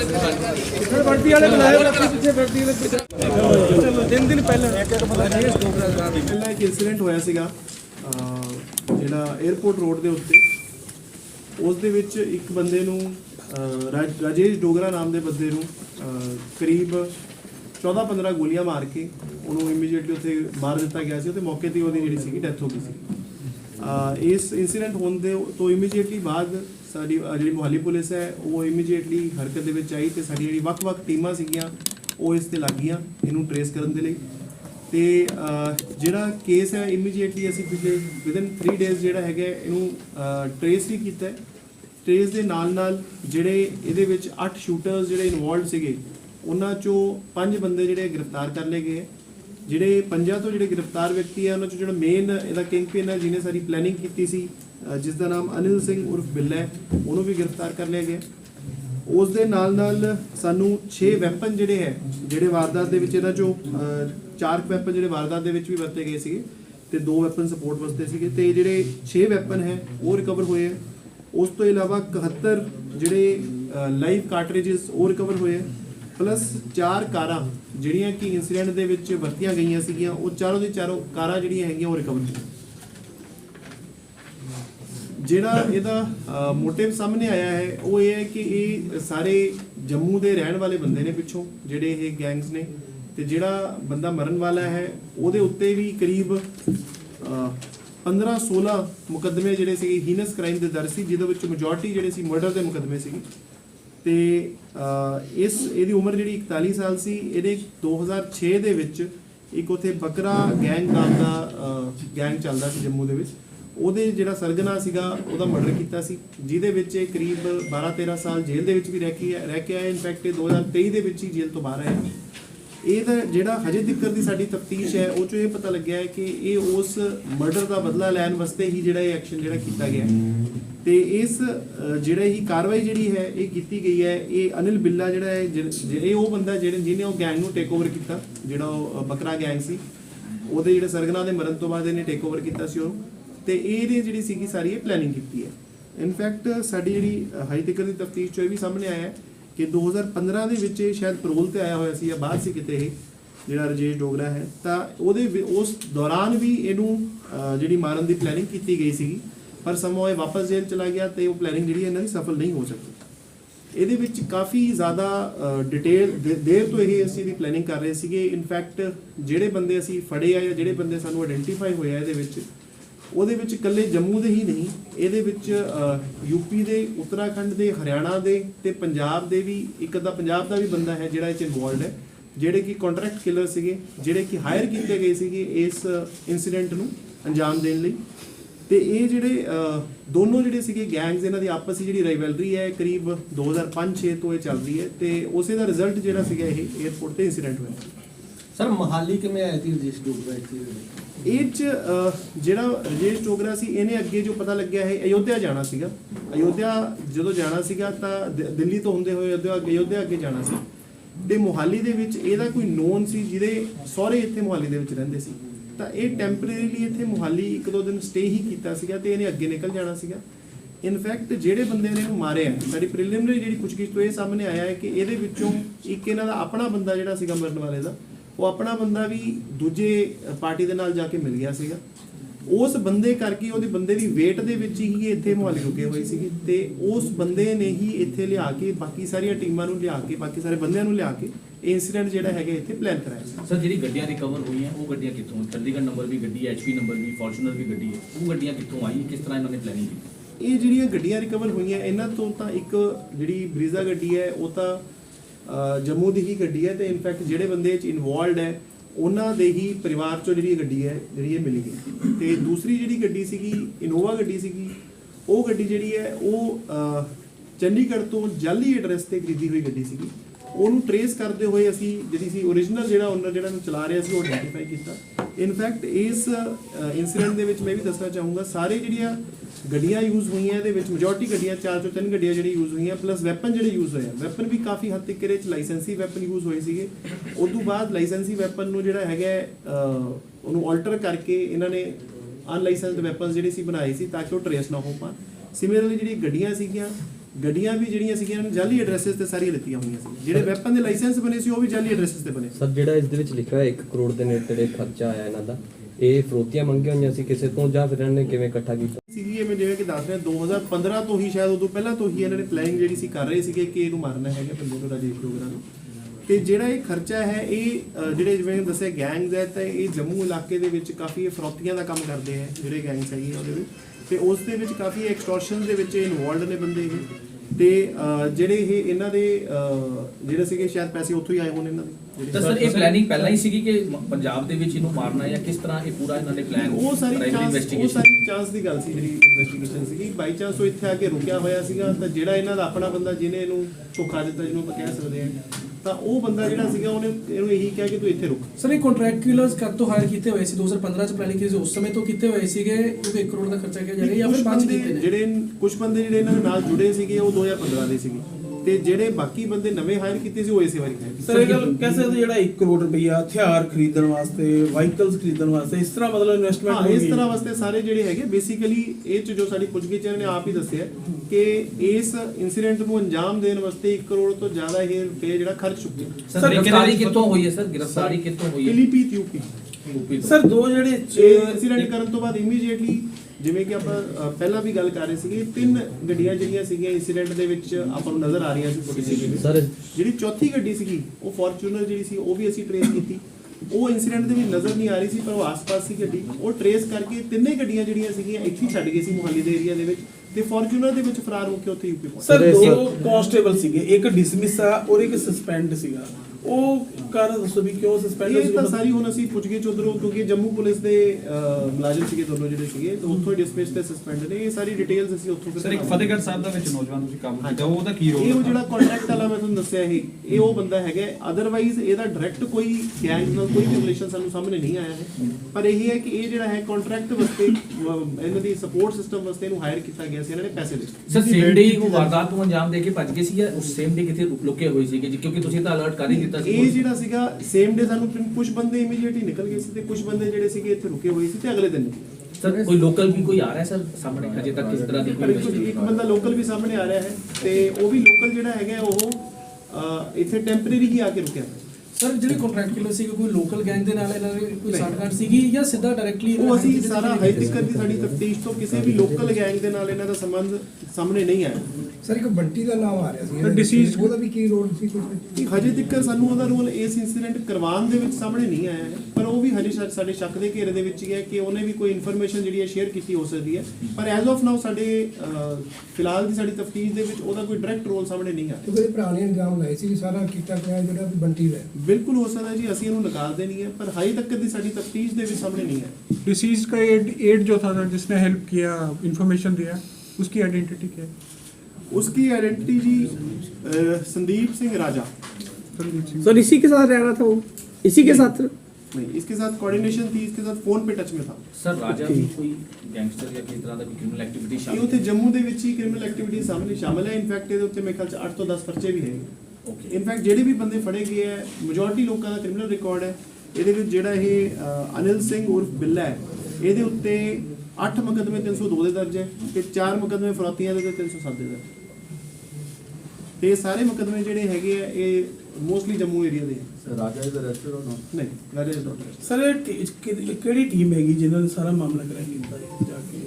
ਵਰਦੀ ਵਾਲੇ ਬੁਲਾਏ ਰੱਖੀ ਪਿੱਛੇ ਵਰਦੀ ਦੇ ਪਿੱਛੇ ਚਲੋ ਤਿੰਨ ਦਿਨ ਪਹਿਲਾਂ ਪਹਿਲਾਂ ਇੱਕ ਇਨਸੀਡੈਂਟ ਹੋਇਆ ਸੀਗਾ ਜਿਹੜਾ 에어ਪੋਰਟ ਰੋਡ ਦੇ ਉੱਤੇ, ਉਸ ਦੇ ਵਿੱਚ ਇੱਕ ਬੰਦੇ ਨੂੰ ਰਾਜ- ਰਾਜੇਸ਼ ਡੋਗਰਾ ਨਾਮ ਦੇ ਬੰਦੇ ਨੂੰ ਕਰੀਬ 14-15 ਗੋਲੀਆਂ ਮਾਰ ਕੇ ਉਹਨੂੰ ਇਮੀਡੀਏਟਲੀ ਉੱਥੇ ਮਾਰ ਦਿੱਤਾ ਗਿਆ ਸੀ ਤੇ ਮੌਕੇ ਤੇ ਉਹਦੀ ਜਿਹੜੀ ਸੀਗੀ ਡੈਥ ਹੋ ਗਈ ਸੀ। ਇਸ ਇਨਸੀਡੈਂਟ ਹੋਣ ਦੇ ਤੋਂ ਇਮੀਡੀਏਟਲੀ ਬਾਅਦ ਸਾਡੀ ਜਿਹੜੀ ਮੁਹਾਲੀ ਪੁਲਿਸ ਹੈ, ਉਹ ਇਮੀਡੀਏਟਲੀ ਹਰਕਤ ਦੇ ਵਿੱਚ ਆਈ ਤੇ ਸਾਡੀ ਜਿਹੜੀ ਵੱਖ-ਵੱਖ ਟੀਮਾਂ ਸੀਗੀਆਂ, ਉਹ ਇਸ ਤੇ ਲੱਗ ਗਈਆਂ ਇਹਨੂੰ ਟਰੇਸ ਕਰਨ ਦੇ ਲਈ। ਤੇ ਜਿਹੜਾ ਕੇਸ ਹੈ ਇਮੀਡੀਏਟਲੀ ਅਸੀਂ ਪਿਛਲੇ ਵਿਦਨ 3 ਡੇਜ਼ ਜਿਹੜਾ ਹੈਗਾ, ਇਹਨੂੰ ਟਰੇਸ ਵੀ ਕੀਤਾ ਹੈ। ਟਰੇਸ ਦੇ ਨਾਲ ਨਾਲ ਜਿਹੜੇ ਇਹਦੇ ਵਿੱਚ 8 ਸ਼ੂਟਰਸ ਜਿਹੜੇ ਇਨਵੋਲਡ ਸੀਗੇ ਉਹਨਾਂ ਚੋਂ ਪੰਜ ਬੰਦੇ ਜਿਹੜੇ ਗ੍ਰਿਫਤਾਰ ਕਰ ਲਏ ਗਏ। ਜਿਹੜੇ ਪੰਜਾਂ ਤੋਂ ਜਿਹੜੇ ਗ੍ਰਿਫਤਾਰ ਵਿਅਕਤੀ ਹੈ ਉਹਨਾਂ ਚੋਂ ਜਿਹੜਾ ਮੇਨ ਇਹਦਾ ਕਿੰਗ ਪਿਨ ਹੈ ਜਿਹਨੇ ਸਾਰੀ ਪਲੈਨਿੰਗ ਕੀਤੀ ਸੀ ਜਿਸ ਦਾ ਨਾਮ ਅਨਿਲ ਸਿੰਘ ਉਰਫ ਬਿੱਲਾ ਹੈ, ਉਹਨੂੰ ਵੀ ਗ੍ਰਿਫਤਾਰ ਕਰ ਲਿਆ ਗਿਆ। ਉਸ ਦੇ ਨਾਲ ਨਾਲ ਸਾਨੂੰ 6 ਵੈਪਨ ਜਿਹੜੇ ਹੈ, ਜਿਹੜੇ ਵਾਰਦਾਤ ਦੇ ਵਿੱਚ ਇਹਨਾਂ ਚੋਂ ਚਾਰ ਵੈਪਨ ਜਿਹੜੇ ਵਾਰਦਾਤ ਦੇ ਵਿੱਚ ਵੀ ਵਰਤੇ ਗਏ ਸੀਗੇ ਤੇ ਦੋ ਵੈਪਨ ਸਪੋਰਟ ਵਾਸਤੇ ਸੀਗੇ ਤੇ ਜਿਹੜੇ 6 ਵੈਪਨ ਹੈ, ਉਹ ਰਿਕਵਰ ਹੋਏ ਹੈ ਉਸ ਤੋਂ ਇਲਾਵਾ 71 ਜਿਹੜੇ ਲਾਈਵ ਕਾਰਟ੍ਰਿਜਸ ਉਹ ਰਿਕਵਰ ਹੋਏ ਹੈ ਪਲੱਸ ਚਾਰ ਕਾਰਾਂ ਜਿਹੜੀਆਂ ਕਿ ਇਨਸੀਡੈਂਟ ਦੇ ਵਿੱਚ ਵਰਤੀਆਂ ਗਈਆਂ ਸੀਗੀਆਂ, ਉਹ ਚਾਰੋਂ ਦੇ ਚਾਰੋਂ ਕਾਰਾਂ ਜਿਹੜੀਆਂ ਹੈਗੀਆਂ ਉਹ ਰਿਕਵਰ ਹੋਈਆਂ। ਜਿਹੜਾ ਇਹਦਾ ਮੋਟਿਵ ਸਾਹਮਣੇ ਆਇਆ ਹੈ, ਉਹ ਇਹ ਹੈ ਕਿ ਇਹ ਸਾਰੇ ਜੰਮੂ ਦੇ ਰਹਿਣ ਵਾਲੇ ਬੰਦੇ ਨੇ ਪਿੱਛੋਂ, ਜਿਹੜੇ ਇਹ ਗੈਂਗਸ ਨੇ, ਤੇ ਜਿਹੜਾ ਬੰਦਾ ਮਰਨ ਵਾਲਾ ਹੈ, ਉਹਦੇ ਉੱਤੇ ਵੀ ਕਰੀਬ 15 16 ਮੁਕੱਦਮੇ ਜਿਹੜੇ ਸੀਗੇ ਹੀਨਸ ਕ੍ਰਾਈਮ ਦੇ ਦਰਜ ਸੀ, ਜਿਹਦੇ ਵਿੱਚ ਮੈਜੋਰਟੀ ਜਿਹੜੇ ਸੀ ਮਰਡਰ ਦੇ ਮੁਕੱਦਮੇ ਸੀਗੇ। ਤੇ ਇਸ, ਇਹਦੀ ਉਮਰ ਜਿਹੜੀ 41 ਸਾਲ ਸੀ, ਇਹਦੇ 2006 ਦੇ ਵਿੱਚ ਇੱਕ ਉਥੇ ਬਕਰਾ ਗੈਂਗ ਨਾਮ ਦਾ ਗੈਂਗ ਚੱਲਦਾ ਸੀ ਜੰਮੂ ਦੇ ਵਿੱਚ। ਉਹਦੇ ਜਿਹੜਾ ਸਰਗਨਾ ਸੀਗਾ, ਉਹਦਾ ਮਰਡਰ ਕੀਤਾ ਸੀ, ਜਿਹਦੇ ਵਿੱਚ ਇਹ ਕਰੀਬ 12-13 ਸਾਲ ਜੇਲ੍ਹ ਦੇ ਵਿੱਚ ਵੀ ਰਹਿ ਕੇ ਰਹਿ ਕੇ ਆਇਆ। ਇਨਫੈਕਟ ਇਹ 2023 ਦੇ ਵਿੱਚ ਹੀ ਜੇਲ੍ਹ ਤੋਂ ਬਾਹਰ ਆਇਆ। ਇਹ ਤਾਂ ਜਿਹੜਾ ਹਜੇ ਤੱਕ ਦੀ ਸਾਡੀ ਤਫਤੀਸ਼ ਹੈ, ਉਹ ਚੋਂ ਇਹ ਪਤਾ ਲੱਗਿਆ ਹੈ ਕਿ ਇਹ ਉਸ ਮਰਡਰ ਦਾ ਬਦਲਾ ਲੈਣ ਵਾਸਤੇ ਹੀ ਜਿਹੜਾ ਇਹ ਐਕਸ਼ਨ ਜਿਹੜਾ ਕੀਤਾ ਗਿਆ ਹੈ। ਤੇ ਇਸ ਜਿਹੜਾ ਹੀ ਕਾਰਵਾਈ ਜਿਹੜੀ ਹੈ, ਇਹ ਕੀਤੀ ਗਈ ਹੈ, ਇਹ ਅਨਿਲ ਬਿੱਲਾ ਜਿਹੜਾ ਹੈ ਜਿਹ- ਇਹ ਉਹ ਬੰਦਾ ਜਿਹੜੇ, ਜਿਹਨੇ ਉਹ ਗੈਂਗ ਨੂੰ ਟੇਕ ਓਵਰ ਕੀਤਾ, ਜਿਹੜਾ ਉਹ ਬਕਰਾ ਗੈਂਗ ਸੀ। ਉਹਦੇ ਜਿਹੜੇ ਸਰਗਨਾ ਦੇ ਮਰਨ ਤੋਂ ਬਾਅਦ ਇਹਨੇ ਟੇਕ ਓਵਰ ਕੀਤਾ ਸੀ ਉਹਨੂੰ। ਤੇ ਇਹਦੀ ਜਿਹੜੀ ਸੀਗੀ ਸਾਰੀ ਇਹ ਪਲੈਨਿੰਗ ਕੀਤੀ ਹੈ। ਇਨਫੈਕਟ ਸਾਡੀ ਜਿਹੜੀ ਹਾਈ ਤੱਕ ਦੀ ਤਫਤੀਸ਼ ਚੋਂ ਇਹ ਵੀ ਸਾਹਮਣੇ ਆਇਆ ਹੈ ਕਿ 2015 ਦੇ ਵਿੱਚ ਇਹ ਸ਼ਾਇਦ ਪੈਰੋਲ ਤੇ ਆਇਆ ਹੋਇਆ ਸੀ ਜਾਂ ਬਾਹਰ ਸੀ ਕਿਤੇ ਇਹ, ਜਿਹੜਾ ਰਜੇਸ਼ ਡੋਗਰਾ ਹੈ। ਤਾਂ ਉਹਦੇ ਵਿ- ਉਸ ਦੌਰਾਨ ਵੀ ਇਹਨੂੰ ਜਿਹੜੀ ਮਾਰਨ ਦੀ ਪਲੈਨਿੰਗ ਕੀਤੀ ਗਈ ਸੀਗੀ। ਪਰ ਸਮਾਂ ਇਹ ਵਾਪਸ ਜੇਲ੍ਹ ਚਲਾ ਗਿਆ ਤੇ ਉਹ ਪਲੈਨਿੰਗ ਜਿਹੜੀ ਇਹਨਾਂ ਦੀ ਸਫਲ ਨਹੀਂ ਹੋ ਸਕੀ। ਇਹਦੇ ਵਿੱਚ ਕਾਫੀ ਜ਼ਿਆਦਾ ਡਿਟੇਲ ਦੇਰ ਤੋਂ ਇਹ ਅਸੀਂ ਦੀ ਪਲੈਨਿੰਗ ਕਰ ਰਹੇ ਸੀਗੇ। ਇਨਫੈਕਟ ਜਿਹੜੇ ਬੰਦੇ ਅਸੀਂ ਫੜੇ ਆ ਜਾਂ ਜਿਹੜੇ ਬੰਦੇ ਸਾਨੂੰ ਆਇਡੈਂਟੀਫਾਈ ਹੋਏ ਆ ਇਹਦੇ ਵਿੱਚ, ਉਹਦੇ ਵਿੱਚ ਇਕੱਲੇ ਜੰਮੂ ਦੇ ਹੀ ਨਹੀਂ, ਇਹਦੇ ਵਿੱਚ ਯੂਪੀ ਦੇ, ਉੱਤਰਾਖੰਡ ਦੇ, ਹਰਿਆਣਾ ਦੇ ਤੇ ਪੰਜਾਬ ਦੇ ਵੀ, ਇੱਕ ਅੱਧਾ ਪੰਜਾਬ ਦਾ ਵੀ ਬੰਦਾ ਹੈ ਜਿਹੜਾ ਇਹ ਚ ਇਨਵੋਲਡ ਹੈ, ਜਿਹੜੇ ਕਿ ਕੰਟਰੈਕਟ ਕਿਲਰ ਸੀਗੇ, ਜਿਹੜੇ ਕਿ ਹਾਇਰ ਕੀਤੇ ਗਏ ਸੀਗੇ ਇਸ ਇਨਸੀਡੈਂਟ ਨੂੰ ਅੰਜਾਮ ਦੇਣ ਲਈ। ਤੇ ਇਹ ਜਿਹੜੇ ਦੋਨੋਂ ਜਿਹੜੇ ਸੀਗੇ ਗੈਂਗਸ ਇਹਨਾਂ ਦੀ ਆਪਸ ਵਿੱਚ ਜਿਹੜੀ ਰਾਈਵਲਰੀ ਹੈ ਕਰੀਬ 2005-6 ਤੋਂ ਇਹ ਚੱਲ ਰਹੀ ਹੈ ਤੇ ਉਸੇ ਦਾ ਰਿਜ਼ਲਟ ਜਿਹੜਾ ਸੀਗਾ ਇਹ 에어ਪੋਰਟ ਤੇ ਇਨਸੀਡੈਂਟ ਹੋਇਆ। ਸਰ ਮਹਾਲੀ ਕਿਵੇਂ ਆਇਆ ਸੀ ਰਜਿਸ ਡੋਗਰਾ ਇੱਥੇ ਇਹ ਚ ਜਿਹੜਾ ਰਜੇਸ਼ ਚੋਗਰਾ ਸੀ ਇਹਨੇ ਅੱਗੇ ਜੋ ਪਤਾ ਲੱਗਿਆ ਹੈ ਅਯੋਧਿਆ ਜਾਣਾ ਸੀਗਾ। ਅਯੋਧਿਆ ਜਦੋਂ ਜਾਣਾ ਸੀਗਾ ਤਾਂ ਦਿੱਲੀ ਤੋਂ ਹੁੰਦੇ ਹੋਏ ਅਯੋਧਿਆ ਅੱਗੇ ਜਾਣਾ ਸੀ। ਤੇ ਮੁਹਾਲੀ ਦੇ ਵਿੱਚ ਇਹਦਾ ਕੋਈ ਨੋਨ ਸੀ ਜਿਹਦੇ ਸਹੁਰੇ ਇੱਥੇ ਮੋਹਾਲੀ ਦੇ ਵਿੱਚ ਰਹਿੰਦੇ ਸੀ। ਤਾਂ ਇਹ ਟੈਂਪਰੇਰੀਲੀ ਇੱਥੇ ਮੋਹਾਲੀ ਇੱਕ ਦੋ ਦਿਨ ਸਟੇ ਹੀ ਕੀਤਾ ਸੀਗਾ ਤੇ ਇਹਨੇ ਅੱਗੇ ਨਿਕਲ ਜਾਣਾ ਸੀਗਾ। ਇਨਫੈਕਟ ਜਿਹੜੇ ਬੰਦੇ ਨੇ ਇਹਨੂੰ ਮਾਰਿਆ, ਸਾਡੀ ਪ੍ਰੀਲਿਮਿਨਰੀ ਜਿਹੜੀ ਪੁੱਛਗਿੱਛ ਤੋਂ ਇਹ ਸਾਹਮਣੇ ਆਇਆ ਹੈ ਕਿ ਇਹਦੇ ਵਿੱਚੋਂ ਇੱਕ ਇਹਨਾਂ ਦਾ ਆਪਣਾ ਬੰਦਾ ਜਿਹੜਾ ਸੀਗਾ ਮਰਨ ਵਾਲੇ ਦਾ, ਉਹ ਆਪਣਾ ਬੰਦਾ ਵੀ ਦੂਜੇ ਪਾਰਟੀ ਦੇ ਨਾਲ ਜਾ ਕੇ ਮਿਲ ਗਿਆ ਸੀਗਾ। ਉਸ ਬੰਦੇ ਕਰਕੇ ਉਹਦੇ ਬੰਦੇ ਦੀ ਵੇਟ ਦੇ ਵਿੱਚ ਹੀ ਇੱਥੇ ਮੁਹਾਲੀ ਰੁਕੇ ਹੋਏ ਸੀਗੇ ਤੇ ਉਸ ਬੰਦੇ ਨੇ ਹੀ ਇੱਥੇ ਲਿਆ ਕੇ ਬਾਕੀ ਸਾਰੀਆਂ ਟੀਮਾਂ ਨੂੰ ਲਿਆ ਕੇ ਬਾਕੀ ਸਾਰੇ ਬੰਦਿਆਂ ਨੂੰ ਲਿਆ ਕੇ ਇਹ ਇਨਸੀਡੈਂਟ ਜਿਹੜਾ ਹੈਗਾ ਇੱਥੇ ਪਲਾਨ ਕਰਾਇਆ ਸੀ। ਸਰ ਜਿਹੜੀ ਗੱਡੀਆਂ ਰਿਕਵਰ ਹੋਈਆਂ ਉਹ ਗੱਡੀਆਂ ਕਿੱਥੋਂ ਚੰਡੀਗੜ੍ਹ ਨੰਬਰ ਵੀ ਗੱਡੀ ਹੈ ਐਚਪੀ ਨੰਬਰ ਵੀ ਫੋਰਚੂਨਰ ਵੀ ਗੱਡੀ ਹੈ ਉਹ ਗੱਡੀਆਂ ਕਿੱਥੋਂ ਆਈ ਕਿਸ ਤਰ੍ਹਾਂ ਇਹਨਾਂ ਨੇ ਪਲੈਨਿੰਗ ਕੀਤੀ? ਇਹ ਜਿਹੜੀਆਂ ਗੱਡੀਆਂ ਰਿਕਵਰ ਹੋਈਆਂ ਇਹਨਾਂ ਤੋਂ ਤਾਂ ਇੱਕ ਜਿਹੜੀ ਬਰੀਜ਼ਾ ਗੱਡੀ ਹੈ ਉਹ ਤਾਂ ਜੰਮੂ ਦੀ ਹੀ ਗੱਡੀ ਹੈ ਤੇ ਇਨਫੈਕਟ ਜਿਹੜੇ ਬੰਦੇ ਇਹ ਚ ਇਨਵੋਲਡ ਹੈ ਉਹਨਾਂ ਦੇ ਹੀ ਪਰਿਵਾਰ ਚੋਂ ਜਿਹੜੀ ਇਹ ਗੱਡੀ ਹੈ, ਜਿਹੜੀ ਇਹ ਮਿਲੀ ਗਈ। ਤੇ ਦੂਸਰੀ ਜਿਹੜੀ ਗੱਡੀ ਸੀਗੀ ਇਨੋਵਾ ਗੱਡੀ ਸੀਗੀ, ਉਹ ਗੱਡੀ ਜਿਹੜੀ ਹੈ, ਉਹ ਚੰਡੀਗੜ੍ਹ ਤੋਂ ਜਾਲੀ ਐਡਰੈਸ ਤੇ ਖਰੀਦੀ ਹੋਈ ਗੱਡੀ ਸੀਗੀ। ਉਹਨੂੰ ਟਰੇਸ ਕਰਦੇ ਹੋਏ ਅਸੀਂ ਜਿਹੜੀ ਸੀ origignal ਜਿਹੜਾ ਓਨਰ ਜਿਹੜਾ ਨੂੰ ਚਲਾ ਰਿਹਾ ਸੀ, ਉਹ ਆਇਡੈਂਟੀਫਾਈ ਕੀਤਾ। ਇਨਫੈਕਟ ਇਸ ਇਨਸੀਡੈਂਟ ਦੇ ਵਿੱਚ ਮੈਂ ਵੀ ਦੱਸਣਾ ਚਾਹੂੰਗਾ, ਸਾਰੇ ਜਿਹੜੀਆਂ ਗੱਡੀਆਂ ਯੂਜ਼ ਹੋਈਆਂ ਇਹਦੇ ਵਿੱਚ ਮੈਜੋਰਟੀ ਗੱਡੀਆਂ, ਚਾਰ ਤੋਂ ਤਿੰਨ ਗੱਡੀਆਂ ਜਿਹੜੀ ਯੂਜ਼ ਹੋਈਆਂ ਪਲੱਸ ਵੈਪਨ ਜਿਹੜੇ ਯੂਜ਼ ਹੋਏ ਆ। ਵੈਪਨ ਵੀ ਕਾਫੀ ਹੱਦ ਤੱਕ ਇਹਦੇ ਵਿੱਚ ਲਾਇਸੈਂਸੀ ਵੈਪਨ ਯੂਜ਼ ਹੋਏ ਸੀਗੇ। ਉਸ ਤੋਂ ਬਾਅਦ ਲਾਇਸੈਂਸੀ ਵੈਪਨ ਨੂੰ ਜਿਹੜਾ ਹੈਗਾ ਉਹਨੂੰ ਆਲਟਰ ਕਰਕੇ ਇਹਨਾਂ ਨੇ ਅਨਲਾਇਸੈਂਸਡ ਵੈਪਨਸ ਜਿਹੜੇ ਸੀ ਬਣਾਏ ਸੀ ਤਾਂ ਕਿ ਉਹ ਟਰੇਸ ਨਾ ਹੋ ਪਾਣ। ਸਿਮਿਲਰਲੀ ਜਿਹੜੀ ਗੱਡੀਆਂ ਸੀਗੀਆਂ, ਗੱਡੀਆਂ ਵੀ ਜਿਹੜੀਆਂ ਸੀਗੀਆਂ, ਇਹਨਾਂ ਨੇ ਜਾਲੀ ਐਡਰੈਸਸ ਤੇ ਸਾਰੀਆਂ ਲਿੱਤੀਆਂ ਹੋਈਆਂ ਸੀ। ਜਿਹੜੇ ਵੈਪਨ ਦੇ ਲਾਇਸੈਂਸ ਬਣੇ ਸੀ, ਉਹ ਵੀ ਜਾਲੀ ਐਡਰੈਸਸ ਤੇ ਬਣੇ ਸਰ, ਜਿਹੜਾ ਇਸ ਦੇ ਵਿੱਚ ਲਿਖਿਆ ਹੋਇਆ 1 ਕਰੋੜ ਦੇ ਨੇੜੇ ਤੇੜੇ ਖਰਚਾ ਆਇਆ ਇਹਨਾਂ ਦਾ, ਇਹ ਫਰੋਤੀਆਂ ਮੰਗੀਆਂ ਹੋਈਆਂ ਸੀ ਕਿਸੇ ਤੋਂ ਜਾਂ ਫਿਰ ਇਹਨਾਂ ਨੇ ਕਿਵੇਂ ਇਕੱਠਾ ਕੀਤਾ? ਦੱਸ ਰਿਹਾ 2015 ਤੋਂ ਹੀ ਸ਼ਾਇਦ ਉਦੋਂ ਪਹਿਲਾਂ ਤੋਂ ਹੀ ਇਹਨਾਂ ਨੇ ਪਲੈਨਿੰਗ ਜਿਹੜੀ ਸੀ ਕਰ ਰਹੇ ਸੀਗੇ ਕਿ ਇਹਨੂੰ ਮਾਰਨਾ ਹੈਗਾ ਬੰਦੇ ਨੂੰ ਰਾਜੇਸ਼ ਡੋਗਰਾ ਨੂੰ। ਤੇ ਜਿਹੜਾ ਇਹ ਖਰਚਾ ਹੈ, ਇਹ ਜਿਹੜੇ ਜਿਵੇਂ ਦੱਸਿਆ ਗੈਂਗਸ ਹੈ ਤਾਂ ਇਹ ਜੰਮੂ ਇਲਾਕੇ ਦੇ ਵਿੱਚ ਕਾਫੀ ਇਹ ਫਰੋਤੀਆਂ ਦਾ ਕੰਮ ਕਰਦੇ ਹੈ, ਜਿਹੜੇ ਗੈਂਗਸ ਹੈਗੇ ਆ ਉਹਦੇ ਵਿੱਚ। ਤੇ ਉਸ ਦੇ ਵਿੱਚ ਕਾਫੀ ਐਕਸਟੋਰਸ਼ਨ ਦੇ ਵਿੱਚ ਇਨਵੋਲਡ ਨੇ ਬੰਦੇ ਇਹ। ਤੇ ਜਿਹੜੇ ਇਹ ਇਹਨਾਂ ਦੇ ਜਿਹੜੇ ਸੀਗੇ ਸ਼ਾਇਦ ਪੈਸੇ ਉੱਥੋਂ ਹੀ ਆਏ ਹੋਣ ਇਹਨਾਂ ਦੇ? ਤਾਂ ਸਰ ਇਹ ਪਲੈਨਿੰਗ ਪਹਿਲਾਂ ਹੀ ਸੀਗੀ ਕਿ ਪੰਜਾਬ ਦੇ ਵਿੱਚ ਇਹਨੂੰ ਮਾਰਨਾ ਜਾਂ ਕਿਸ ਤਰ੍ਹਾਂ ਇਹ ਪੂਰਾ ਇਹਨਾਂ ਨੇ ਪਲਾਨ ਉਹ ਸਾਰੀ ਚਾਂਸ ਉਹ ਸਾਰੀ ਚਾਂਸ ਦੀ ਗੱਲ ਸੀ ਜਿਹੜੀ ਇਨਵੈਸਟੀਗੇਸ਼ਨ ਸੀਗੀ। ਬਾਈ ਚਾਂਸ ਉਹ ਇੱਥੇ ਆ ਕੇ ਰੁਕਿਆ ਹੋਇਆ ਸੀਗਾ। ਤਾਂ ਜਿਹੜਾ ਇਹਨਾਂ ਦਾ ਆਪਣਾ ਬੰਦਾ ਜਿਹਨੇ ਇਹਨੂੰ ਧੋਖਾ ਦਿੱਤਾ ਜਿਹਨੂੰ ਆਪਾਂ ਕਹਿ ਸਕਦੇ ਹਾਂ। ਤਾਂ ਉਹ ਬੰਦਾ ਜਿਹੜਾ ਸੀਗਾ ਉਹਨੇ ਇਹਨੂੰ ਇਹੀ ਕਿਹਾ ਕਿ ਤੂੰ ਇੱਥੇ ਰੁਕ। ਸਰ ਇਹ ਕੰਟਰੈਕਚੁਅਲਸ ਕਦ ਤੋਂ ਹਾਇਰ ਕੀਤੇ ਹੋਏ ਸੀ 2015 ਚ ਪਲੈਨਿੰਗ ਕੀਤੀ ਸੀ ਉਸ ਸਮੇਂ ਤੋਂ ਕੀਤੇ ਹੋਏ ਸੀਗੇ ਕਿਉਂਕਿ 1 ਕਰੋੜ ਦਾ ਖਰਚਾ ਕਿਹਾ ਜਾ ਰਿਹਾ ਜਾਂ ਫਿਰ ਬੰਦੇ ਕੀਤੇ ਨੇ? ਜਿਹੜੇ ਕੁਝ ਬੰਦੇ ਜਿਹੜੇ ਇਹਨਾਂ ਦੇ ਨਾਲ ਜੁੜੇ ਸੀਗੇ ਉਹ 2015 ਦੇ ਸੀਗੇ। ਤੇ ਜਿਹੜੇ ਬਾਕੀ ਬੰਦੇ ਨਵੇਂ ਹਾਇਰ ਕੀਤੇ ਸੀ ਉਹ ਇਸੇ ਵਾਰੀ ਹਾਇਰ ਕੀਤੇ ਸਰ ਇਹ ਗੱਲ ਕਹਿ ਸਕਦੇ ਜਿਹੜਾ 1 ਕਰੋੜ ਰੁਪਈਆ ਹਥਿਆਰ ਖਰੀਦਣ ਵਾਸਤੇ ਵਾਹੀਕਲਸ ਖਰੀਦਣ ਵਾਸਤੇ ਇਸ ਤਰ੍ਹਾਂ ਮਤਲਬ ਇਨਵੈਸਟਮੈਂਟ ਹਾਂ ਇਸ ਤਰ੍ਹਾਂ ਵਾਸਤੇ ਸਾਰੇ ਜਿਹੜੇ ਹੈਗੇ ਬੇਸਿਕਲੀ ਇਹ ਚ ਜੋ ਸਾਡੀ ਪੁੱਛਗਿੱਛ ਇਹਨਾਂ ਨੇ ਆਪ ਹੀ ਦੱਸਿਆ ਕਿ ਇਸ ਇਨਸੀਡੈਂਟ ਨੂੰ ਅੰਜਾਮ ਦੇਣ ਵਾਸਤੇ 1 ਕਰੋੜ ਤੋਂ ਜ਼ਿਆਦਾ ਇਹ ਰੁਪਏ ਜਿਹੜਾ ਖਰਚ ਚੁੱਕੇ ਸਰ ਗ੍ਰਿਫਤਾਰੀ ਕਿੱਥੋਂ ਹੋਈ ਹੈ ਸਰ? ਗ੍ਰਿਫਤਾਰੀ ਕਿੱਥੋਂ ਹੋਈ ਹੈ? ਫਿਲੀਪੀਤ ਯੂਪੀ। ਸਰ ਦੋ ਜਿਹੜੇ ਇਨਸੀਡੈਂਟ ਕਰਨ ਤੋਂ ਬਾਅਦ ਇਮੀਡੀਏਟਲੀ ਜਿਵੇਂ ਕਿ ਆਪਾਂ ਅ, ਪਹਿਲਾਂ ਵੀ ਗੱਲ ਕਰ ਰਹੇ ਸੀਗੇ ਤਿੰਨ ਗੱਡੀਆਂ ਜਿਹੜੀਆਂ ਸੀਗੀਆਂ ਇਨਸੀਡੈਂਟ ਦੇ ਵਿੱਚ ਆਪਾਂ ਨੂੰ ਨਜ਼ਰ ਆ ਰਹੀਆਂ ਸੀ ਫੁਟੇਜ ਸਰ ਜਿਹੜੀ ਚੌਥੀ ਗੱਡੀ ਸੀਗੀ ਉਹ ਫੋਰਚੂਨਰ ਜਿਹੜੀ ਸੀ ਉਹ ਵੀ ਅਸੀਂ ਟ੍ਰੇਸ ਕੀਤੀ। ਉਹ ਇਨਸੀਡੈਂਟ ਦੇ ਵਿੱਚ ਨਜ਼ਰ ਨਹੀਂ ਆ ਰਹੀ ਸੀ ਪਰ ਉਹ ਆਸ-ਪਾਸ ਸੀ ਗੱਡੀ। ਉਹ ਟ੍ਰੇਸ ਕਰਕੇ ਤਿੰਨੇ ਗੱਡੀਆਂ ਜਿਹੜੀਆਂ ਸੀਗੀਆਂ ਇੱਥੇ ਹੀ ਛੱਡ ਗਏ ਸੀ ਮੁਹਾਲੀ ਦੇ ਏਰੀਆ ਦੇ ਵਿੱਚ ਤੇ ਫੋਰਚੂਨਰ ਦੇ ਵਿੱਚ ਫਰਾਰ ਹੋ ਕੇ ਉੱਥੇ ਯੂਪੀ ਪਹੁੰਚ। ਸਰ ਦੋ ਕਾਂਸਟੇਬਲ ਸੀਗੇ ਇੱਕ ਡਿਸਮਿਸ ਆ ਔਰ ਇੱਕ ਸਸਪੈਂਡ ਸੀਗਾ। ਉਹ ਕਾਰਨ ਦੱਸੋ ਵੀ ਕਿਉਂ ਸਸਪੈਂਡ ਇਹ ਤਾਂ ਸਾਰੀ ਹੁਣ ਅਸੀਂ ਪੁੱਛ ਗਏ ਚੋਦਰੋਂ ਕਿਉਂਕਿ ਜੰਮੂ ਪੁਲਿਸ ਦੇ ਅ, ਮੁਲਾਜ਼ਮ ਸੀਗੇ ਦੋਨੋਂ ਜਿਹੜੇ ਸੀਗੇ ਤੇ ਉੱਥੋਂ ਡਿਸਮਿਸ ਤੇ ਸਸਪੈਂਡ ਨੇ। ਇਹ ਸਾਰੀ ਡਿਟੇਲਸ ਅਸੀਂ ਉੱਥੋਂ ਸਰ ਇੱਕ ਫਤਿਹਗੜ੍ਹ ਸਾਹਿਬ ਦਾ ਵਿੱਚ ਨੌਜਵਾਨ ਤੁਸੀਂ ਕਾਬੂ ਕੀਤਾ ਉਹਦਾ ਕੀ ਇਹ ਰੋਲ ਉਹ ਜਿਹੜਾ ਕੰਟਰੈਕਟ ਵਾਲਾ ਮੈਂ ਤੁਹਾਨੂੰ ਦੱਸਿਆ ਇਹ ਇਹ ਉਹ ਬੰਦਾ ਹੈਗਾ ਅਦਰਵਾਈਜ਼ ਇਹਦਾ ਡਾਇਰੈਕਟ ਕੋਈ ਗੈਂਗ ਨਾਲ ਕੋਈ ਰਿਲੇਸ਼ਨ ਸਾਨੂੰ ਸਾਹਮਣੇ ਨਹੀਂ ਆਇਆ ਹੈ। ਪਰ ਇਹ ਹੈ ਕਿ ਇਹ ਜਿਹੜਾ ਹੈ ਕੰਟਰੈਕਟ ਵਾਸਤੇ ਇਹਨਾਂ ਦੀ ਸਪੋਰਟ ਸਿਸਟਮ ਵਾਸਤੇ ਇਹਨੂੰ ਹਾਇਰ ਕੀਤਾ ਗਿਆ ਸੀ ਇਹਨਾਂ ਨੇ ਪੈਸੇ ਦਿੱਤੇ। ਸਰ ਸੇਮ ਡੇ ਉਹ ਵਾਰਦਾਤ ਨੂੰ ਅੰਜਾਮ ਦੇ ਕੇ ਭੱਜ ਗਏ ਸੀ ਜਾਂ ਉਸ ਸੇਮ ਡੇ ਕਿਤੇ ਲੁਕ- ਲੁਕੇ ਹੋਏ ਸੀਗੇ? ਕਿਉਂਕਿ ਤੁਸੀਂ ਤਾਂ ਅਲਰਟ ਕਰ ਹੀ ਦਿੱਤਾ ਸੀ ਇਹ ਜਿਹੜਾ ਸੀਗਾ ਸੇਮ ਡੇ ਸਾਨੂੰ ਕੁਝ ਬੰਦੇ ਇਮੀਡੀਏਟਲੀ ਨਿਕਲ ਗਏ ਸੀ ਤੇ ਕੁਝ ਬੰਦੇ ਜਿਹੜੇ ਸੀਗੇ ਇੱਥੇ ਰੁਕੇ ਹੋਏ ਸੀ ਤੇ ਅਗਲੇ ਦਿਨ ਨਿਕਲੇ। ਸਰ ਕੋਈ ਲੋਕਲ ਵੀ ਕੋਈ ਆ ਰਿਹਾ ਸਰ ਸਾਹਮਣੇ? ਅਜੇ ਤੱਕ ਕਿਸ ਤਰ੍ਹਾਂ ਦੀ ਕੋਈ ਇੱਕ-? ਬੰਦਾ ਲੋਕਲ ਵੀ ਸਾਹਮਣੇ ਆ ਰਿਹਾ ਹੈ ਤੇ ਉਹ ਵੀ ਲੋਕਲ ਜਿਹੜਾ ਹੈਗਾ ਉਹ ਇੱਥੇ ਟੈਂਪਰੇਰੀ ਹੀ ਆ ਕੇ ਰੁਕਿਆ। ਸਰ ਜਿਹੜੇ ਕੰਟਰੈਕਚੁਅਲ ਸੀ ਕੋਈ ਲੋਕਲ ਗੈਂਗ ਦੇ ਨਾਲ ਇਹਨਾਂ ਦੀ ਕੋਈ ਸਾਠਗਾਂਠ ਸੀਗੀ ਜਾਂ ਸਿੱਧਾ ਡਾਇਰੈਕਟਲੀ ਉਹ ਅਸੀਂ ਸਾਰਾ ਹਾਈ ਤੱਕ ਦੀ ਸਾਡੀ ਤਫਤੀਸ਼ ਤੋਂ ਕਿਸੇ ਵੀ ਲੋਕਲ ਗੈਂਗ ਦੇ ਨਾਲ ਇਹਨਾਂ ਦਾ ਸੰਬੰਧ ਸਾਹਮਣੇ ਨਹੀਂ ਆਇਆ। ਸਰ ਇੱਕ ਬੰਟੀ ਦਾ ਨਾਮ ਆ ਰਿਹਾ ਸੀ Sir, deceased- ਉਹਦਾ ਵੀ ਕੀ ਰੋਲ ਸੀ ਕੁਝ ਕਿ ਹਜੇ ਤੱਕ ਸਾਨੂੰ ਉਹਦਾ ਰੋਲ ਇਸ ਇਨਸੀਡੈਂਟ ਕਰਵਾਉਣ ਦੇ ਵਿੱਚ ਸਾਹਮਣੇ ਨਹੀਂ ਆਇਆ ਹੈ ਪਰ ਉਹ ਵੀ ਹਜੇ ਸ਼ਾ- ਸਾਡੇ ਸ਼ੱਕ ਦੇ ਘੇਰੇ ਦੇ ਵਿੱਚ ਹੀ ਹੈ ਕਿ ਉਹਨੇ ਵੀ ਕੋਈ ਇਨਫੋਰਮੇਸ਼ਨ ਜਿਹੜੀ ਹੈ ਸ਼ੇਅਰ ਕੀਤੀ ਹੋ ਸਕਦੀ ਹੈ ਪਰ ਐਜ਼ ਆਫ ਨਾਓ ਸਾਡੇ ਅਹ, ਫਿਲਹਾਲ ਦੀ ਸਾਡੀ ਤਫਤੀਸ਼ ਦੇ ਵਿੱਚ ਉਹਦਾ ਕੋਈ ਡਾਇਰੈਕਟ ਰੋਲ ਸਾਹਮਣੇ ਨਹੀਂ ਆਇਆ ਕਿਉਂਕਿ ਇਹਦੇ ਭਰਾ ਨੇ ਇਲਜ਼ਾਮ ਲਾਏ ਸੀ ਕਿ ਸਾਰਾ ਕੀਤਾ ਗਿਆ ਜਿਹੜਾ ਵੀ ਬੰਟੀ ਦਾ ਹੈ। ਬਿਲਕੁਲ ਹੋ ਸਕਦਾ ਜੀ ਅਸੀਂ ਇਹਨੂੰ ਨਿਕਾਲਦੇ ਨਹੀਂ ਹੈ ਪਰ ਹਾਈ ਤੱਕ ਦੀ ਸਾਡੀ ਤਫਤੀਸ਼ ਦੇ ਵਿੱਚ ਸਾਹਮਣੇ ਨਹੀਂ ਆਇਆ डिसीज का एड एड जो था सर जिसने हेल्प किया इंफॉर्मेशन दिया उसकी आइडेंटिटी क्या है उसकी आइडेंटिटी जी अह, संदीप सिंह राजा संदीप सिंह सर इसी के साथ रह रहा था वो इसी के साथ नहीं इसके साथ कोऑर्डिनेशन थी इसके साथ फोन पे टच में था ਸਰ ਰਾਜਾ ਵੀ ਕੋਈ ਗੈਂਗਸਟਰ ਜਾਂ ਕਿਸੇ ਤਰ੍ਹਾਂ ਦਾ ਕੋਈ ਕ੍ਰਿਮੀਨਲ ਐਕਟੀਵਿਟੀ ਇਹ ਸ਼ਾਮਿਲ ਉੱਥੇ ਜੰਮੂ ਦੇ ਵਿੱਚ ਹੀ ਕ੍ਰਿਮੀਨਲ ਐਕਟੀਵਿਟੀ ਸਾਹਮਣੇ ਸ਼ਾਮਲ ਹੈ ਇਨਫੈਕਟ ਇਹਦੇ ਉੱਤੇ ਮੇਰੇ ਖਿਆਲ ਚ 8 ਤੋਂ 10 ਪਰਚੇ ਵੀ ਹੈਗੇ ਓਕੇ ਇਨਫੈਕਟ ਜਿਹੜੇ ਵੀ ਬੰਦੇ ਫੜੇ ਗਏ ਹੈ ਮੈਜੋਰਟੀ ਲੋਕਾਂ ਦਾ ਕ੍ਰਿਮੀਨਲ ਰਿਕਾਰਡ ਹੈ ਇਹਦੇ ਵਿੱਚ ਜਿਹੜਾ ਇਹ ਅਹ, ਅਨਿਲ ਸਿੰਘ ਉਰਫ ਬਿੱਲਾ ਹੈ ਇਹਦੇ ਉੱਤੇ 8 ਮੁਕੱਦਮੇ 302 ਦੇ ਦਰਜ ਹੈ ਤੇ 4 ਮੁਕੱਦਮੇ ਫਰੋਤੀਆਂ ਦੇ ਤੇ 307 ਦੇ ਦਰਜ ਤੇ ਸਾਰੇ ਮੁਕੱਦਮੇ ਜਿਹੜੇ ਹੈਗੇ ਆ ਇਹ ਮੋਸਟਲੀ ਜੰਮੂ ਏਰੀਆ ਦੇ ਰਾਜਾ ਨਹੀਂ। ਸਰ ਇਹ ਟੀ- ਕਿ- ਕਿਹੜੀ ਟੀਮ ਹੈਗੀ ਜਿਨ੍ਹਾਂ ਨੇ ਸਾਰਾ ਮਾਮਲਾ ਕਰਾਇਆ ਕੀਤਾ ਹੈ ਜਾ ਕੇ?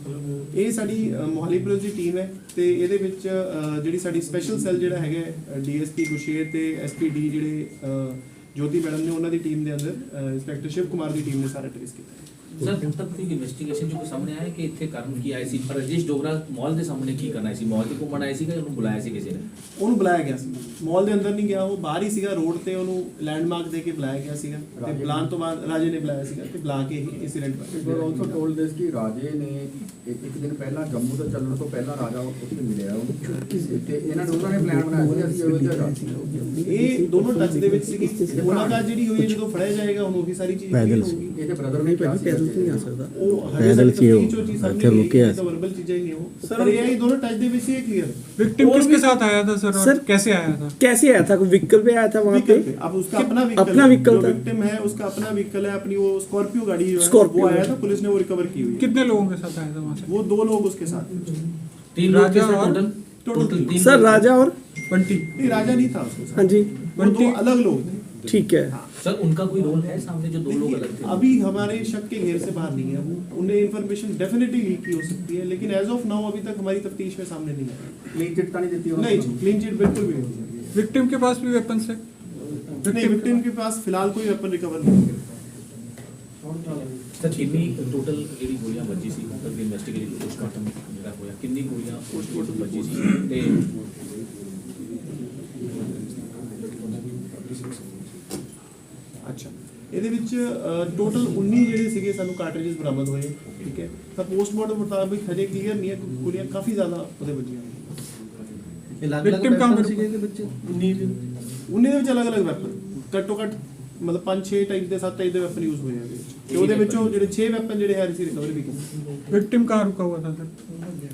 ਮਤਲਬ ਉਹ- ਇਹ ਸਾਡੀ ਅ, ਮੋਹਾਲੀ ਪੁਲਿਸ ਦੀ ਟੀਮ ਹੈ ਤੇ ਇਹਦੇ ਵਿੱਚ ਅ, ਜਿਹੜੀ ਸਾਡੀ ਸਪੈਸ਼ਲ ਸੈੱਲ ਜਿਹੜਾ ਹੈਗਾ ਡੀਐਸਪੀ ਗੁਸ਼ੇਰ ਤੇ ਐਸਪੀਡੀ ਜਿਹੜੇ ਜੋਤੀ ਮੈਡਮ ਨੇ ਉਹਨਾਂ ਦੀ ਟੀਮ ਦੇ ਅੰਦਰ ਇੰਸਪੈਕਟਰ ਸ਼ਿਵ ਕੁਮਾਰ ਦੀ ਟੀਮ ਨੇ ਸਾਰਾ ਟ੍ਰੇਸ ਕੀਤਾ ਸਰ ਹੁਣ ਤੱਕ ਕੋਈ ਇਨਵੈਸਟੀਗੇਸ਼ਨ ਜੋ ਕੋਈ ਸਾਹਮਣੇ ਆਇਆ ਕਿ ਇੱਥੇ ਕਰਨ ਕੀ ਆਏ ਸੀ? ਰਜੇਸ਼ ਡੋਗਰਾ ਮਾਲ ਦੇ ਸਾਹਮਣੇ ਕੀ ਕਰਨਾ ਸੀ? ਮਾਲ ਤੇ ਘੁੰਮਣ ਆਏ ਸੀ ਕਿ ਉਹਨੂੰ ਬੁਲਾਇਆ ਸੀ ਕਿਸੇ ਨੇ? ਉਹਨੂੰ ਬੁਲਾਇਆ ਗਿਆ ਸੀ। ਮਾਲ ਦੇ ਅੰਦਰ ਨਹੀਂ ਗਿਆ ਉਹ ਬਾਹਰ ਹੀ ਸੀਗਾ ਰੋਡ ਤੇ ਉਹਨੂੰ ਲੈਂਡਮਾਰਕ ਦੇ ਕੇ ਬੁਲਾਇਆ ਗਿਆ ਸੀਗਾ। ਤੇ ਬੁਲਾਉਣ ਤੋਂ ਬਾਅਦ ਰਾਜੇ ਨੇ ਬੁਲਾਇਆ ਸੀਗਾ ਤੇ ਬੁਲਾ ਕੇ ਇਹ incident It was also told this ਕਿ ਰਾਜੇ ਨੇ ਇੱਕ ਇੱਕ ਦਿਨ ਪਹਿਲਾਂ ਜੰਮੂ ਤੋਂ ਚੱਲਣ ਤੋਂ ਪਹਿਲਾਂ ਰਾਜਾ ਉੱਥੇ ਮਿਲਿਆ। ਉਹਨੂੰ ਤੇ ਇਹਨਾਂ ਦੋਨਾਂ ਨੇ ਪਲਾਨ ਬਣਾਇਆ ਸੀ ਅਸੀਂ ਅਯੋਧਿਆ ਜਾਣਾ ਇਹ ਦੋਨੋਂ ਟੱਚ ਦੇ ਵਿੱਚ ਸੀਗੀ। ਮੁਲਾਕਾਤ ਜਿਹੜੀ ਹੋਈ ਜਦੋਂ ਫੜਿਆ ਜਾਏਗਾ ਹੁਣ ਉਹ ਵੀ ਸਾਰੀ ਚੀਜ਼ clear ਹੋਊਗੀ। ਇਹਦੇ ਬ੍ਰਦਰ ਨੇ ਕਿਹਾ ਸੀ ਪੈਦਲ ਤੋਂ ਨਹੀਂ ਆ ਸਕਦਾ ਉਹ ਪੈਦਲ ਕੀ ਹੋ ਇੱਥੇ ਰੁਕਿਆ ਸੀ ਵਰਬਲ ਚੀਜ਼ਾਂ ਹੀ ਨਹੀਂ ਉਹ ਸਰ ਇਹ ਹੈ ਦੋਨੋਂ टच ਦੇ ਵਿੱਚ ਹੀ क्लियर है विक्टिम और किसके भी- साथ आया था सर और सर, कैसे आया था कैसे आया था कोई व्हीकल पे आया था वहाँ पे व्हीकल पे अब उसका अपना व्हीकल अपना व्हीकल जो था विक्टिम है उसका अपना व्हीकल है अपनी वो स्कॉर्पियो गाड़ी जो है Scorpio वो आया गाड़ी। था पुलिस ने वो रिकवर की हुई है कितने लोगों के साथ आया था वहाँ से वो दो लोग उसके साथ तीन लोग थे राजा सर और- टोटल टोटल तीन सर लोग थे। राजा और बंटी नहीं राजा नहीं था उसके साथ हाँ जी वो दो बंटी- अलग लोग थे ठीक है सर उनका कोई रोल है सामने जो दो लोग अलग थे अभी हमारे शक के घेर से बाहर नहीं है वो उन्हें इन्फॉर्मेशन डेफिनेटली लीक की हो सकती है लेकिन एज ऑफ नाउ अभी तक हमारी तफ्तीश में सामने नहीं आया ਕਲੀਨ ਚਿੱਟ ਤਾਂ ਨਹੀਂ ਦਿੱਤੀ ਉਹਨਾਂ नहीं क्लीन चिट बिल्कुल भी नहीं है। विक्टिम के पास भी वेपन्स है नहीं विक्टिम के पास फिलहाल कोई वेपन रिकवर नहीं है ਸਰ ਕਿੰਨੀ ਟੋਟਲ ਜਿਹੜੀ ਗੋਲੀਆਂ ਵੱਜੀ ਸੀ ਹੁਣ ਤੱਕ ਦੀ ਇਨਵੈਸਟੀਗੇਸ਼ਨ ਪੋਸਟਮਾਰਟਮ ਜਿਹੜਾ ਹੋਇਆ ਕਿੰਨੀ ਗੋਲੀਆਂ ਪੋਸਟਮਾਰਟਮ ਵੱਜੀ ਸੀ ਤੇ ਇਹਦੇ ਵਿੱਚ ਟੋਟਲ 19 ਜਿਹੜੇ ਸੀਗੇ ਸਾਨੂੰ ਕਾਰਟ੍ਰਿਜਸ ਬਰਾਮਦ ਹੋਏ ਠੀਕ ਹੈ ਤਾਂ ਪੋਸਟਮਾਰਟਮ ਮੁਤਾਬਿਕ ਹਜੇ ਕਲੀਅਰ ਨਹੀਂ ਹੈ ਕਿ ਗੋਲੀਆਂ ਕਾਫੀ ਜ਼ਿਆਦਾ ਉਹਦੇ ਵੱਜੀਆਂ ਨੇ विक्टिम कहाँ पर रुका? 19 ਦੇ ਵਿੱਚ ਅਲੱਗ-ਅਲੱਗ ਵੈਪਨ ਘੱਟੋ ਘੱਟ ਮਤਲਬ 5-6 ਟਾਈਪ ਦੇ 7 ਟਾਈਪ ਦੇ ਵੈਪਨ ਯੂਜ਼ ਹੋਏ ਆ ਇਹਦੇ ਵਿੱਚ ਤੇ ਉਹਦੇ ਵਿੱਚੋਂ ਜਿਹੜੇ 6 ਵੈਪਨ ਜਿਹੜੇ ਹੈ ਅਸੀਂ ਰਿਕਵਰ ਵੀ ਕੀਤੇ विक्टिम कहाँ रुका हुआ था सर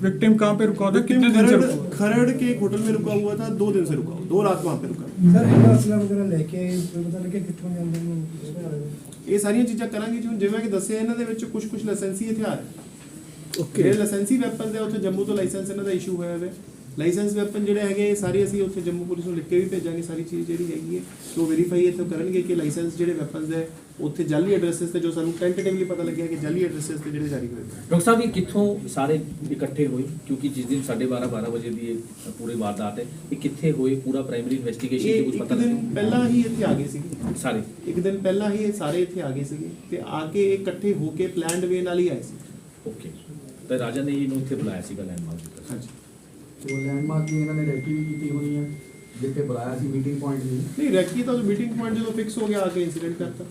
विक्टिम कहाँ पे रुका हुआ था कितने दिन से खरड़ रुका हुआ था? खरड़ के एक होटल में रुका हुआ था दो दिन से रुका हुआ दो रात वहाँ पे रुका ਸਰ ਇਹਨਾਂ ਅਸਲਾ ਵਗੈਰਾ ਲੈ ਕੇ ਕੋਈ ਪਤਾ ਲੱਗਿਆ ਕਿੱਥੋਂ ਜਾਂਦੇ ਨੇ ਇਹ ਸਾਰੀਆਂ ਚੀਜ਼ਾਂ ਕਰਾਂਗੇ ਜੀ ਹੁਣ ਜਿਵੇਂ ਕਿ ਦੱਸਿਆ ਇਹਨਾਂ ਦੇ ਵਿੱਚ ਕੁਝ ਕੁਝ ਲਾਇਸੈਂਸੀ ਹਥਿਆਰ। ओके ਜਿਹੜੇ ਲਾਇਸੈਂਸੀ ਵੈਪਨ ਦੇ ਉੱਥੇ ਜੰਮੂ ਤੋਂ ਲਾਇਸੈਂਸ ਇਹਨਾਂ ਦਾ ਇਸ਼ੂ ਹੋਇਆ ਹੈ ਲਾਇਸੈਂਸ ਵੈਪਨ ਜਿਹੜੇ ਹੈਗੇ ਸਾਰੇ ਅਸੀਂ ਉੱਥੇ ਜੰਮੂ ਪੁਲਿਸ ਨੂੰ ਲਿਖ ਕੇ ਵੀ ਭੇਜਾਂਗੇ ਸਾਰੀ ਚੀਜ਼ ਜਿਹੜੀ ਹੈਗੀ ਹੈ ਉਹ ਵੈਰੀਫਾਈ ਇੱਥੇ ਕਰਨਗੇ ਕਿ ਲਾਇਸੈਂਸ ਜਿਹੜੇ ਵੈਪਨਸ ਹੈ ਉੱਥੇ ਜਾਲੀ ਐਡਰੈਸਸ ਤੇ ਜੋ ਸਾਨੂੰ ਟੈਂਟੇਟਿਵਲੀ ਪਤਾ ਲੱਗਿਆ ਕਿ ਜਾਲੀ ਐਡਰੈਸਸ ਤੇ ਜਿਹੜੇ ਜਾਰੀ ਹੋਏ। ਡਾਕਟਰ ਸਾਹਿਬ ਇਹ ਕਿੱਥੋਂ ਸਾਰੇ ਇਕੱਠੇ ਹੋਏ? ਕਿਉਂਕਿ ਜਿਸ ਦਿਨ 12:30 12 ਵਜੇ ਦੀ ਇਹ ਪੂਰੇ ਵਾਰਦਾਤ ਹੈ ਇਹ ਕਿੱਥੇ ਹੋਏ? ਪੂਰਾ ਪ੍ਰਾਇਮਰੀ ਇਨਵੈਸਟੀਗੇਸ਼ਨ ਤੇ ਕੁਝ ਪਤਾ ਲੱਗਿਆ? ਪਹਿਲਾਂ ਹੀ ਇੱਥੇ ਆ ਗਏ ਸੀਗੇ ਸਾਰੇ? ਇੱਕ ਦਿਨ ਪਹਿਲਾਂ ਹੀ ਇਹ ਸਾਰੇ ਇੱਥੇ ਆ ਗਏ ਸੀਗੇ ਤੇ ਆ ਕੇ ਇਹ ਇਕੱਠੇ ਹੋ ਕੇ ਪਲਾਨਡ ਵੇ ਨਾਲ ਹੀ ਆਏ ਸੀ। ਓਕੇ ਤੇ ਰਾਜਾ ਨੇ ਇਹਨੂੰ ਇੱਥੇ ਬੁਲਾਇਆ ਸੀਗਾ ਲੈਂਡਮਾਰਕ ਹਾਂਜੀ। ਤੇ ਉਹ ਲੈਂਡਮਾਰਕ ਦੀ ਇਹਨਾਂ ਨੇ ਰੈਕੀ ਵੀ ਕੀਤੀ ਹੋਣੀ ਹੈ ਜਿੱਥੇ ਬੁਲਾਇਆ ਸੀ ਮੀਟਿੰਗ ਪੁਆਇੰਟ ਦੀ ਨਹੀਂ, ਰੈਕੀ ਤਾਂ ਮੀਟਿੰਗ ਪੁਆਇੰਟ ਜਦੋਂ ਫਿਕਸ ਹੋ ਗਿਆ, ਆ ਕੇ ਇਨਸੀਡੈਂਟ ਕਰਤਾ।